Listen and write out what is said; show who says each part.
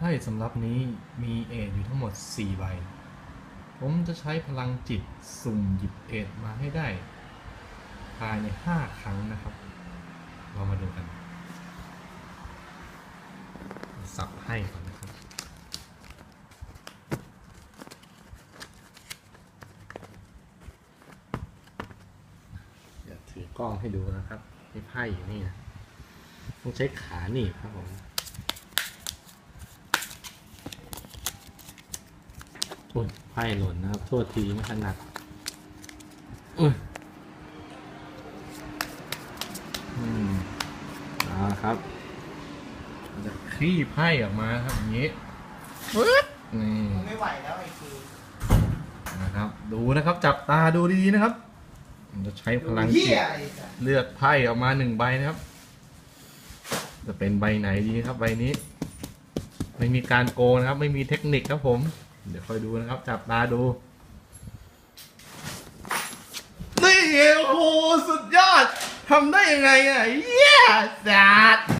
Speaker 1: ไพ่สำรับนี้มีเอทอยู่ทั้งหมด 4 ใบ ผมจะใช้พลังจิตสุ่มหยิบเอทมาให้ได้ ภายใน 5 ครั้งนะครับ เรามาดูกัน สับให้ก่อนนะครับเดี๋ยวถือกล้องให้ดูนะครับนี่ไพ่อยู่นี่นะ ต้องใช้ขาหนีบครับผม อุ้ยไพ่หล่นนะครับ โทษทีไม่ถนัดอุ้ยอืมเอาละครับเราจะคลี่ไพ่ออกมาครับอย่างนี้ปึ๊บนี่
Speaker 2: มึงไม่ไหวแล้วไอ้คือ
Speaker 1: นะครับ ดูนะครับ จับตาดูดีๆนะครับผมจะใช้พลัง
Speaker 2: เฮี
Speaker 1: จิ
Speaker 2: ย
Speaker 1: ต
Speaker 2: อะไรจ้ะ
Speaker 1: เลือกไพ่ออกมาหนึ่งใบนะครับ จะเป็นใบไหนดีครับใบนี้ ไม่มีการโกงนะครับ ไม่มีเทคนิคครับผม เดี๋ยวค่อยดูนะครับ จับตาดู นี่โอ้โหสุดยอดทำได้ยังไงอะเย้จัด